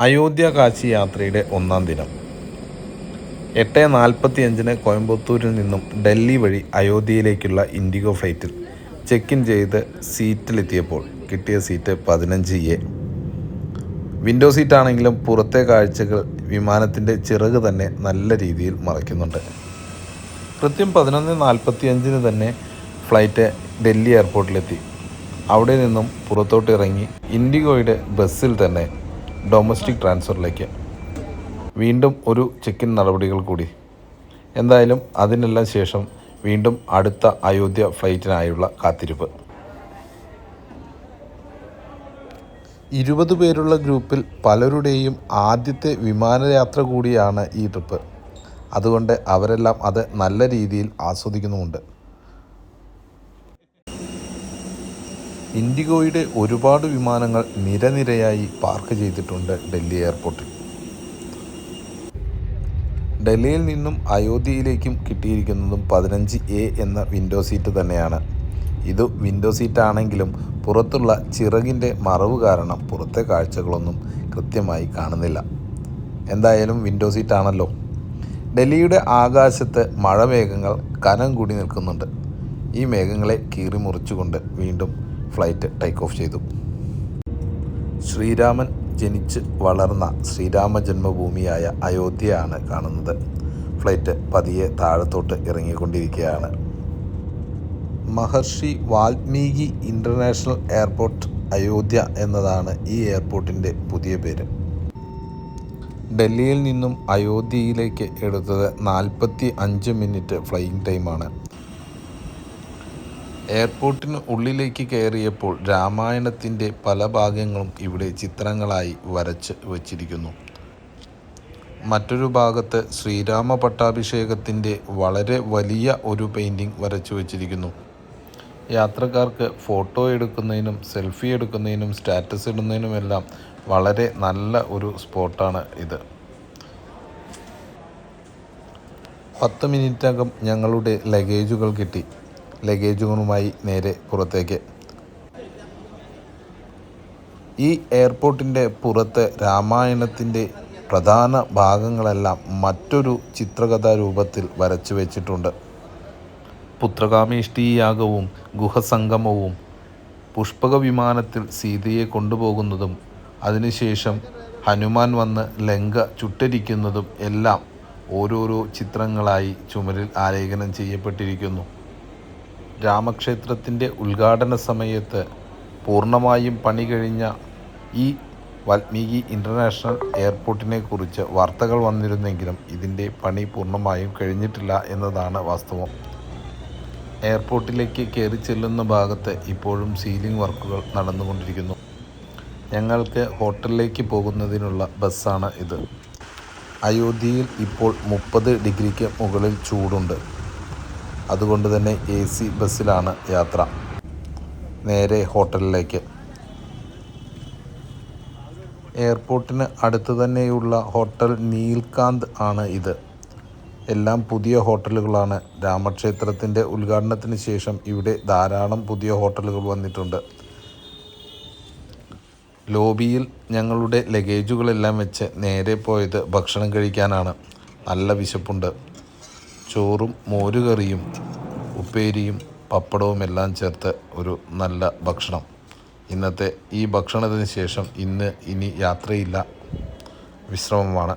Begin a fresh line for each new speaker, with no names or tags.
അയോധ്യ കാശി യാത്രയുടെ ഒന്നാം ദിനം. എട്ട് നാൽപ്പത്തി അഞ്ചിന് കോയമ്പത്തൂരിൽ നിന്നും ഡൽഹി വഴി അയോധ്യയിലേക്കുള്ള ഇൻഡിഗോ ഫ്ലൈറ്റിൽ ചെക്ക് ഇൻ ചെയ്ത് സീറ്റിലെത്തിയപ്പോൾ കിട്ടിയ സീറ്റ് പതിനഞ്ച് എ. വിൻഡോ സീറ്റാണെങ്കിലും പുറത്തെ കാഴ്ചകൾ വിമാനത്തിന്റെ ചിറക് തന്നെ നല്ല രീതിയിൽ മറയ്ക്കുന്നുണ്ട്. കൃത്യം പതിനൊന്ന് നാൽപ്പത്തി അഞ്ചിന് തന്നെ ഫ്ലൈറ്റ് ഡൽഹി എയർപോർട്ടിലെത്തി. അവിടെ നിന്നും പുറത്തോട്ട് ഇറങ്ങി ഇൻഡിഗോയുടെ ബസ്സിൽ തന്നെ ഡൊമസ്റ്റിക് ട്രാൻസ്ഫറിലേക്ക് വീണ്ടും ഒരു ചെക്കിൻ നടപടികൾ കൂടി. എന്തായാലും അതിനെല്ലാം ശേഷം വീണ്ടും അടുത്ത അയോധ്യ ഫ്ലൈറ്റിനായുള്ള കാത്തിരിപ്പ്. ഇരുപത് പേരുള്ള ഗ്രൂപ്പിൽ പലരുടെയും ആദ്യത്തെ വിമാനയാത്ര കൂടിയാണ് ഈ ട്രിപ്പ് അതുകൊണ്ട് അവരെല്ലാം അത് നല്ല രീതിയിൽ ആസ്വദിക്കുന്നുമുണ്ട്. ഇൻഡിഗോയുടെ ഒരുപാട് വിമാനങ്ങൾ നിരനിരയായി പാർക്ക് ചെയ്തിട്ടുണ്ട് ഡൽഹി എയർപോർട്ടിൽ. ഡൽഹിയിൽ നിന്നും അയോധ്യയിലേക്കും കിട്ടിയിരിക്കുന്നതും പതിനഞ്ച് എ എന്ന വിൻഡോ സീറ്റ് തന്നെയാണ്. ഇത് വിൻഡോ സീറ്റ് ആണെങ്കിലും പുറത്തുള്ള ചിറകിന്റെ മറവ് കാരണം പുറത്തെ കാഴ്ചകളൊന്നും കൃത്യമായി കാണുന്നില്ല. എന്തായാലും വിൻഡോ സീറ്റ് ആണല്ലോ ഡൽഹിയുടെ ആകാശത്ത് മഴമേഘങ്ങൾ കനം കൂടി നിൽക്കുന്നുണ്ട്. ഈ മേഘങ്ങളെ കീറി മുറിച്ചുകൊണ്ട് വീണ്ടും ഫ്ലൈറ്റ് ടേക്ക് ഓഫ് ചെയ്തു. ശ്രീരാമൻ ജനിച്ച് വളർന്ന ശ്രീരാമ ജന്മഭൂമിയായ അയോധ്യയാണ് കാണുന്നത്. ഫ്ലൈറ്റ് പതിയെ താഴത്തോട്ട് ഇറങ്ങിക്കൊണ്ടിരിക്കുകയാണ്. മഹർഷി വാൽമീകി ഇന്റർനാഷണൽ എയർപോർട്ട് അയോധ്യ എന്നതാണ് ഈ എയർപോർട്ടിന്റെ പുതിയ പേര്. ഡൽഹിയിൽ നിന്നും അയോധ്യയിലേക്ക് എടുത്തത് നാൽപ്പത്തി അഞ്ച് മിനിറ്റ് ഫ്ലൈയിങ് ടൈമാണ്. എയർപോർട്ടിന് ഉള്ളിലേക്ക് കയറിയപ്പോൾ രാമായണത്തിന്റെ പല ഭാഗങ്ങളും ഇവിടെ ചിത്രങ്ങളായി വരച്ച് വച്ചിരിക്കുന്നു. മറ്റൊരു ഭാഗത്ത് ശ്രീരാമ പട്ടാഭിഷേകത്തിന്റെ വളരെ വലിയ ഒരു പെയിന്റിംഗ് വരച്ചു വച്ചിരിക്കുന്നു. യാത്രക്കാർക്ക് ഫോട്ടോ എടുക്കുന്നതിനും സെൽഫി എടുക്കുന്നതിനും സ്റ്റാറ്റസ് ഇടുന്നതിനുമെല്ലാം വളരെ നല്ല ഒരു സ്പോട്ടാണ് ഇത്. പത്ത് മിനിറ്റകം ഞങ്ങളുടെ ലഗേജുകൾ കിട്ടി. ലഗേജുകളുമായി നേരെ പുറത്തേക്ക്. ഈ എയർപോർട്ടിന്റെ പുറത്ത് രാമായണത്തിന്റെ പ്രധാന ഭാഗങ്ങളെല്ലാം മറ്റൊരു ചിത്രകഥാ രൂപത്തിൽ വരച്ചു വെച്ചിട്ടുണ്ട്. പുത്രകാമേഷ്ടിയാഗവും ഗുഹസംഗമവും പുഷ്പക വിമാനത്തിൽ സീതയെ കൊണ്ടുപോകുന്നതും അതിനുശേഷം ഹനുമാൻ വന്ന് ലങ്ക ചുട്ടരിക്കുന്നതും എല്ലാം ഓരോരോ ചിത്രങ്ങളായി ചുമരിൽ ആലേഖനം ചെയ്യപ്പെട്ടിരിക്കുന്നു. രാമക്ഷേത്രത്തിന്റെ ഉദ്ഘാടന സമയത്ത് പൂർണമായും പണി കഴിഞ്ഞ ഈ വാൽമീകി ഇന്റർനാഷണൽ എയർപോർട്ടിനെ കുറിച്ച് വാർത്തകൾ വന്നിരുന്നെങ്കിലും ഇതിന്റെ പണി പൂർണമായും കഴിഞ്ഞിട്ടില്ല എന്നതാണ് വാസ്തവം. എയർപോർട്ടിലേക്ക് കയറി ചെല്ലുന്ന ഭാഗത്ത് ഇപ്പോഴും സീലിംഗ് വർക്കുകൾ നടന്നുകൊണ്ടിരിക്കുന്നു. ഞങ്ങൾക്ക് ഹോട്ടലിലേക്ക് പോകുന്നതിനുള്ള ബസ്സാണ് ഇത്. അയോധ്യയിൽ ഇപ്പോൾ മുപ്പത് ഡിഗ്രിക്ക് മുകളിൽ ചൂടുണ്ട്. അതുകൊണ്ട് തന്നെ എ സി ബസ്സിലാണ് യാത്ര. നേരെ ഹോട്ടലിലേക്ക്. എയർപോർട്ടിന് അടുത്ത് തന്നെയുള്ള ഹോട്ടൽ നീൽകാന്ത് ആണ് ഇത്. എല്ലാം പുതിയ ഹോട്ടലുകളാണ്. രാമക്ഷേത്രത്തിന്റെ ഉദ്ഘാടനത്തിന് ശേഷം ഇവിടെ ധാരാളം പുതിയ ഹോട്ടലുകൾ വന്നിട്ടുണ്ട്. ലോബിയിൽ ഞങ്ങളുടെ ലഗേജുകളെല്ലാം വെച്ച് നേരെ പോയത് ഭക്ഷണം കഴിക്കാനാണ്. നല്ല വിശപ്പുണ്ട്. ചോറും മോരുകറിയും ഉപ്പേരിയും പപ്പടവും എല്ലാം ചേർത്ത് ഒരു നല്ല ഭക്ഷണം. ഇന്നത്തെ ഈ ഭക്ഷണത്തിന് ശേഷം ഇന്ന് ഇനി യാത്രയില്ല. വിശ്രമമാണ്.